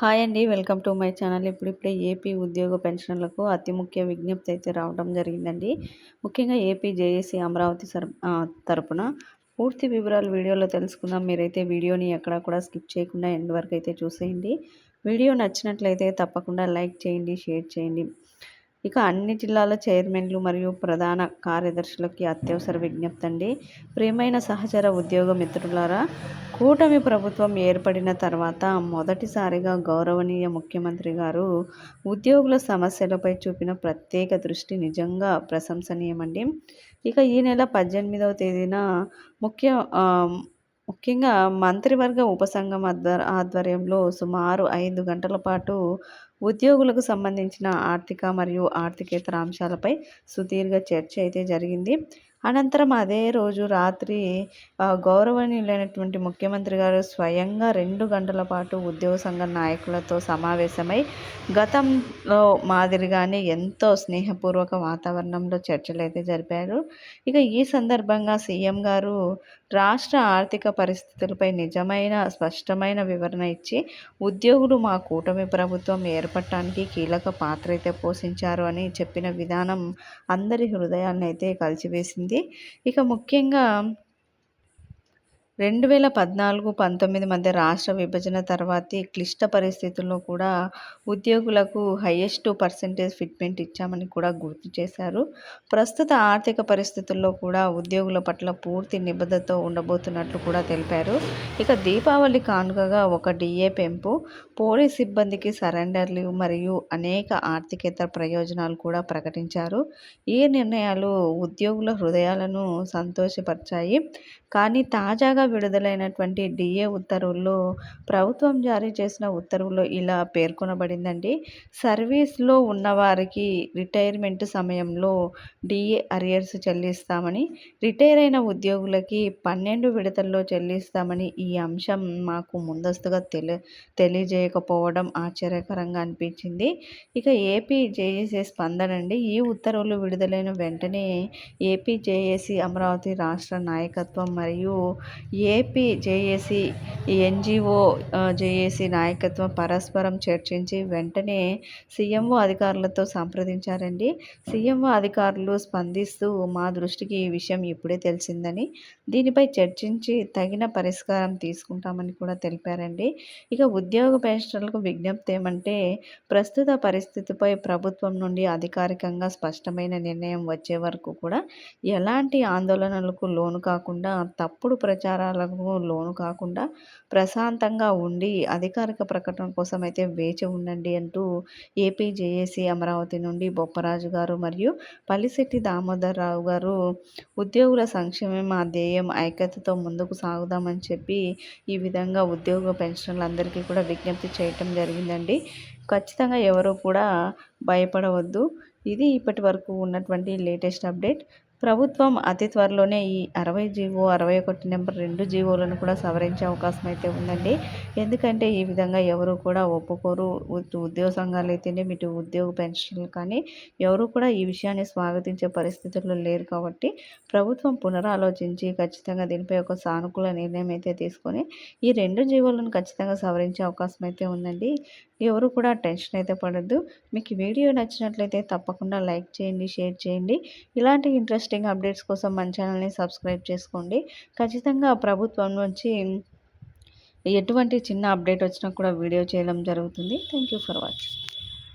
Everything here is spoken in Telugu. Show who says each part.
Speaker 1: హాయ్ అండి వెల్కమ్ టు మై ఛానల్. ఇప్పుడిప్పుడే ఏపీ ఉద్యోగ పెన్షన్లకు అతి ముఖ్య విజ్ఞప్తి అయితే రావడం జరిగిందండి. ముఖ్యంగా ఏపీ జేఏసీ అమరావతి తరపున పూర్తి వివరాలు వీడియోలో తెలుసుకుందాం. మీరైతే వీడియోని ఎక్కడా కూడా స్కిప్ చేయకుండా ఎండ్ వరకు అయితే చూసేయండి. వీడియో నచ్చినట్లయితే తప్పకుండా లైక్ చేయండి షేర్ చేయండి. ఇక అన్ని జిల్లాల చైర్మన్లు మరియు ప్రధాన కార్యదర్శులకి అత్యవసర విజ్ఞప్తి అండి. ప్రియమైన సహచర ఉద్యోగ మిత్రులారా కూటమి ప్రభుత్వం ఏర్పడిన తర్వాత మొదటిసారిగా గౌరవనీయ ముఖ్యమంత్రి గారు ఉద్యోగుల సమస్యలపై చూపిన ప్రత్యేక దృష్టి నిజంగా ప్రశంసనీయమండి. ఇక ఈ నెల పద్దెనిమిదవ తేదీన ముఖ్య ముఖ్యంగా మంత్రివర్గ ఉపసంఘం ఆధ్వర్యంలో సుమారు ఐదు గంటల పాటు ఉద్యోగులకు సంబంధించిన ఆర్థిక మరియు ఆర్థికేతర అంశాలపై సుదీర్ఘ చర్చ అయితే జరిగింది. అనంతరం అదే రోజు రాత్రి గౌరవనీయులైనటువంటి ముఖ్యమంత్రి గారు స్వయంగా రెండు గంటల పాటు ఉద్యోగ సంఘ నాయకులతో సమావేశమై గతంలో మాదిరిగానే ఎంతో స్నేహపూర్వక వాతావరణంలో చర్చలు అయితే జరిపారు. ఇక ఈ సందర్భంగా సీఎం గారు రాష్ట్ర ఆర్థిక పరిస్థితులపై నిజమైన స్పష్టమైన వివరణ ఇచ్చి ఉద్యోగులు మా కూటమి ప్రభుత్వం ఏర్పడటానికి కీలక పాత్ర అయితే పోషించారు అని చెప్పిన విధానం అందరి హృదయాన్ని అయితే జరిగింది. ఇక ముఖ్యంగా రెండు వేల పద్నాలుగు పంతొమ్మిది మధ్య రాష్ట్ర విభజన తర్వాతి క్లిష్ట పరిస్థితుల్లో కూడా ఉద్యోగులకు హయ్యెస్ట్ పర్సంటేజ్ ఫిట్మెంట్ ఇచ్చామని కూడా గుర్తు చేశారు. ప్రస్తుత ఆర్థిక పరిస్థితుల్లో కూడా ఉద్యోగుల పట్ల పూర్తి నిబద్ధతో ఉండబోతున్నట్లు కూడా తెలిపారు. ఇక దీపావళి కానుకగా ఒక డిఏ పెంపు పోలీస్ సిబ్బందికి సరెండర్లు మరియు అనేక ఆర్థికేతర ప్రయోజనాలు కూడా ప్రకటించారు. ఈ నిర్ణయాలు ఉద్యోగుల హృదయాలను సంతోషపరిచాయి. కానీ తాజాగా విడుదలైనటువంటి డిఏ ఉత్తర్వుల్లో ప్రభుత్వం జారీ చేసిన ఉత్తర్వుల్లో ఇలా పేర్కొనబడిందండి. సర్వీస్లో ఉన్నవారికి రిటైర్మెంట్ సమయంలో డిఏ అరియర్స్ చెల్లిస్తామని రిటైర్ అయిన ఉద్యోగులకి పన్నెండు విడతల్లో చెల్లిస్తామని ఈ అంశం మాకు ముందస్తుగా తెలి తెలియజేయకపోవడం ఆశ్చర్యకరంగా అనిపించింది. ఇక ఏపీ జేఏసీ స్పందన అండి ఈ ఉత్తర్వులు విడుదలైన వెంటనే ఏపీ జేఏసీ అమరావతి రాష్ట్ర నాయకత్వం మరియు ఏపీ జేఏసీ ఎన్జిఓ జేఏసీ నాయకత్వం పరస్పరం చర్చించి వెంటనే సీఎంఓ అధికారులతో సంప్రదించారండి. సీఎంఓ అధికారులు స్పందిస్తూ మా దృష్టికి ఈ విషయం ఇప్పుడే తెలిసిందని దీనిపై చర్చించి తగిన పరిష్కారం తీసుకుంటామని కూడా తెలిపారండి. ఇక ఉద్యోగ పెన్షన్లకు విజ్ఞప్తి ఏమంటే ప్రస్తుత పరిస్థితిపై ప్రభుత్వం నుండి అధికారికంగా స్పష్టమైన నిర్ణయం వచ్చే వరకు కూడా ఎలాంటి ఆందోళనలకు లోను కాకుండా తప్పుడు ప్రచారాలకు లోను కాకుండా ప్రశాంతంగా ఉండి అధికారిక ప్రకటన కోసం అయితే వేచి ఉండండి అంటూ ఏపీ జేఏసీ అమరావతి నుండి బొప్పరాజు గారు మరియు పల్లిశెట్టి దామోదర్ రావు గారు ఉద్యోగుల సంక్షేమం మా ధ్యేయం ఐక్యతతో ముందుకు సాగుదామని చెప్పి ఈ విధంగా ఉద్యోగ పెన్షన్లందరికీ కూడా విజ్ఞప్తి చేయటం జరిగిందండి. ఖచ్చితంగా ఎవరూ కూడా భయపడవద్దు. ఇది ఇప్పటి వరకు ఉన్నటువంటి లేటెస్ట్ అప్డేట్. ప్రభుత్వం అతి త్వరలోనే ఈ అరవై జీవో అరవై ఒకటి నెంబర్ రెండు జీవోలను కూడా సవరించే అవకాశం అయితే ఉందండి. ఎందుకంటే ఈ విధంగా ఎవరు కూడా ఒప్పుకోరు. ఉద్యోగ సంఘాలు అయితేనే మీటి ఉద్యోగ పెన్షన్లు కానీ ఎవరు కూడా ఈ విషయాన్ని స్వాగతించే పరిస్థితుల్లో లేరు కాబట్టి ప్రభుత్వం పునరాలోచించి ఖచ్చితంగా దీనిపై ఒక సానుకూల నిర్ణయం అయితే తీసుకొని ఈ రెండు జీవోలను ఖచ్చితంగా సవరించే అవకాశం అయితే ఉందండి. ఎవరు కూడా టెన్షన్ అయితే పడద్దు. మీకు వీడియో నచ్చినట్లయితే తప్పకుండా లైక్ చేయండి షేర్ చేయండి. ఇలాంటి ఇంట్రెస్టింగ్ అప్డేట్స్ కోసం మన ఛానల్ని సబ్స్క్రైబ్ చేసుకోండి. ఖచ్చితంగా ప్రభుత్వం నుంచి ఎటువంటి చిన్న అప్డేట్ వచ్చినా కూడా వీడియో చేయడం జరుగుతుంది. Thank you for watching